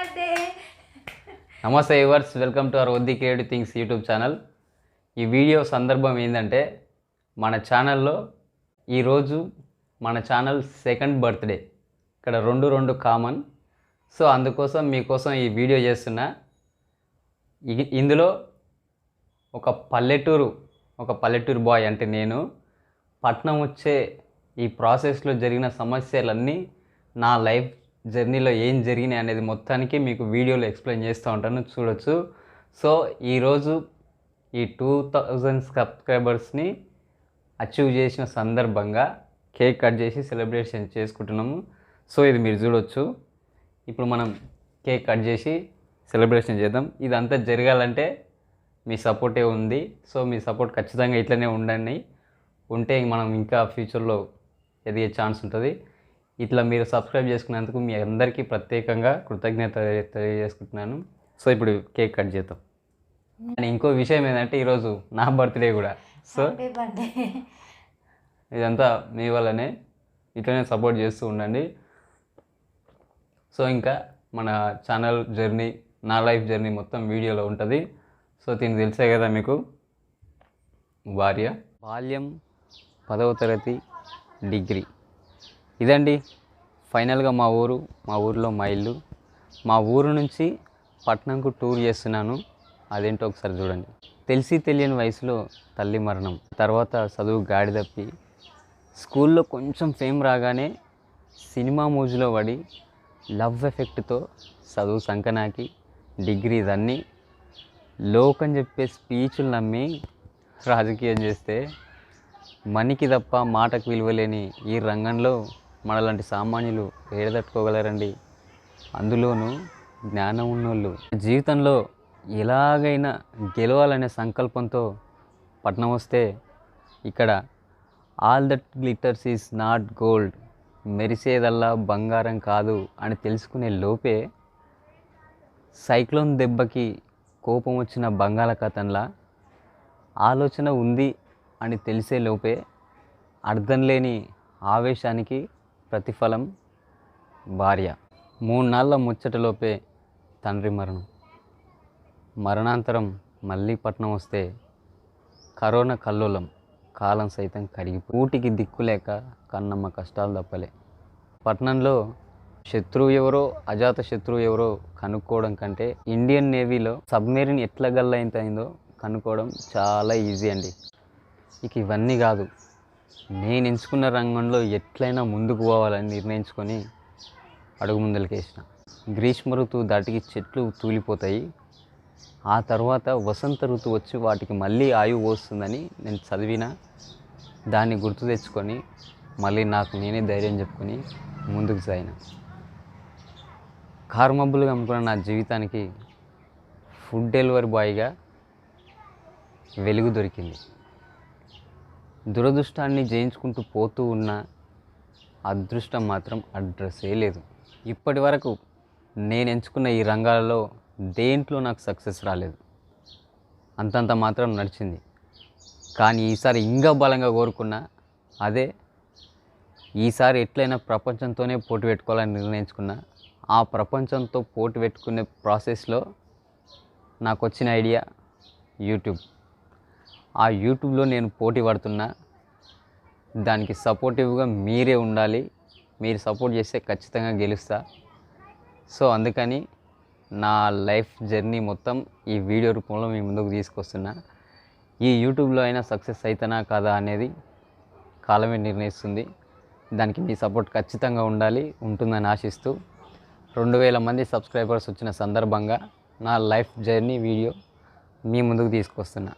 Birthday నమస్తే yours welcome to our Vaddi creative things YouTube channel. ఈ video సందర్భం ఏంటంటే మన ఛానల్లో ఈరోజు మన ఛానల్ సెకండ్ బర్త్డే. ఇక్కడ రెండు రెండు కామన్. సో అందుకోసం మీకోసం ఈ వీడియో చేస్తున్నా. ఇందులో ఒక పల్లెటూరు ఒక పల్లెటూరు బాయ్ అంటే నేను. పట్నం వచ్చే ఈ ప్రాసెస్లో జరిగిన సమస్యలన్నీ నా లైఫ్ జర్నీలో ఏం జరిగినాయి అనేది మొత్తానికి మీకు వీడియోలో ఎక్స్ప్లెయిన్ చేస్తూ ఉంటాను చూడొచ్చు. సో ఈరోజు ఈ టూ థౌజండ్ సబ్స్క్రైబర్స్ని అచీవ్ చేసిన సందర్భంగా కేక్ కట్ చేసి సెలబ్రేషన్ చేసుకుంటున్నాము. సో ఇది మీరు చూడొచ్చు. ఇప్పుడు మనం కేక్ కట్ చేసి సెలబ్రేషన్ చేద్దాం. ఇదంతా జరగాలంటే మీ సపోర్టే ఉంది. సో మీ సపోర్ట్ ఖచ్చితంగా ఇట్లనే ఉండండి. ఉంటే మనం ఇంకా ఫ్యూచర్లో ఎదిగే ఛాన్స్ ఉంటుంది. ఇట్లా మీరు సబ్స్క్రైబ్ చేసుకున్నందుకు మీ అందరికీ ప్రత్యేకంగా కృతజ్ఞత తెలియజేసుకుంటున్నాను. సో ఇప్పుడు కేక్ కట్ చేద్దాం. అండ్ ఇంకో విషయం ఏంటంటే ఈరోజు నా బర్త్డే కూడా. సో ఇదంతా మీ వల్లనే ఇట్లనే సపోర్ట్ చేస్తూ ఉండండి. సో ఇంకా మన ఛానల్ జర్నీ నా లైఫ్ జర్నీ మొత్తం వీడియోలో ఉంటుంది. సో దీనికి తెలిసే కదా మీకు. భార్య బాల్యం పదవ తరగతి డిగ్రీ. ఇదండి. ఫైనల్గా మా ఊరు మా ఊరిలో మా ఇల్లు. మా ఊరు నుంచి పట్నంకు టూర్ చేస్తున్నాను. అదేంటో ఒకసారి చూడండి. తెలిసి తెలియని వయసులో తల్లి మరణం. తర్వాత చదువు గాడి తప్పి. స్కూల్లో కొంచెం ఫేమ్ రాగానే సినిమా మోజులో పడి లవ్ ఎఫెక్ట్తో చదువు సంకనాకి డిగ్రీ ఇదన్నీ లోకం చెప్పే స్పీచ్లు నమ్మి రాజకీయం చేస్తే మనకి తప్ప మాటకు విలువలేని ఈ రంగంలో మనలాంటి సామాన్యులు ఏడదట్టుకోగలరండి. అందులోనూ జ్ఞానం ఉన్నోళ్ళు. జీవితంలో ఎలాగైనా గెలవాలనే సంకల్పంతో పట్నం వస్తే ఇక్కడ all that glitters is not gold మెరిసేదల్లా బంగారం కాదు అని తెలుసుకునే లోపే సైక్లోన్ దెబ్బకి కోపం వచ్చిన బంగాళాఖాతంలా ఆలోచన ఉంది అని తెలిసే లోపే అర్థం లేని ఆవేశానికి ప్రతిఫలం భార్య. మూడు నాళ్ళ ముచ్చటలోపే తండ్రి మరణం. మరణాంతరం మళ్ళీ పట్నం వస్తే కరోనా కల్లోలం కాలం సైతం కరిగి ఊటికి దిక్కులేక కన్నమ్మ కష్టాలు తప్పలే. పట్నంలో శత్రువు ఎవరో అజాత శత్రువు ఎవరో కనుక్కోవడం కంటే ఇండియన్ నేవీలో సబ్మెరీన్ ఎట్లా గల్లైందో కనుక్కోవడం చాలా ఈజీ అండి. ఇక ఇవన్నీ కాదు. నేను ఎంచుకున్న రంగంలో ఎట్లయినా ముందుకు పోవాలని నిర్ణయించుకొని అడుగు ముందలకేసిన గ్రీష్మ ఋతువు దాటికి చెట్లు తూలిపోతాయి. ఆ తర్వాత వసంత ఋతువు వచ్చి వాటికి మళ్ళీ ఆయువు వస్తుందని నేను చదివిన. దాన్ని గుర్తు తెచ్చుకొని మళ్ళీ నాకు నేనే ధైర్యం చెప్పుకొని ముందుకు సాగిన కార్మబ్బులుగా అమ్ముకున్న నా జీవితానికి ఫుడ్ డెలివరీ బాయ్గా వెలుగు దొరికింది. దురదృష్టాన్ని జయించుకుంటూ పోతూ ఉన్న అదృష్టం మాత్రం అడ్రస్సే లేదు. ఇప్పటి వరకు నేను ఎంచుకున్న ఈ రంగాలలో దేంట్లో నాకు సక్సెస్ రాలేదు. అంతంత మాత్రం నడిచింది. కానీ ఈసారి ఇంకా బలంగా కోరుకున్నా అదే ఈసారి ఎట్లయినా ప్రపంచంతోనే పోటీ పెట్టుకోవాలని నిర్ణయించుకున్నా ఆ ప్రపంచంతో పోటీ పెట్టుకునే ప్రాసెస్లో నాకు వచ్చిన ఐడియా యూట్యూబ్ ఆ యూట్యూబ్లో నేను పోటీ పడుతున్నా. దానికి సపోర్టివ్గా మీరే ఉండాలి. మీరు సపోర్ట్ చేస్తే ఖచ్చితంగా గెలుస్తా. సో అందుకని నా లైఫ్ జర్నీ మొత్తం ఈ వీడియో రూపంలో మీ ముందుకు తీసుకొస్తున్నా. ఈ యూట్యూబ్లో అయినా సక్సెస్ అవుతానా కాదా అనేది కాలమే నిర్ణయిస్తుంది. దానికి మీ సపోర్ట్ ఖచ్చితంగా ఉండాలి ఉంటుందని ఆశిస్తూ. రెండు వేల మంది సబ్స్క్రైబర్స్ వచ్చిన సందర్భంగా నా లైఫ్ జర్నీ వీడియో మీ ముందుకు తీసుకొస్తున్నా.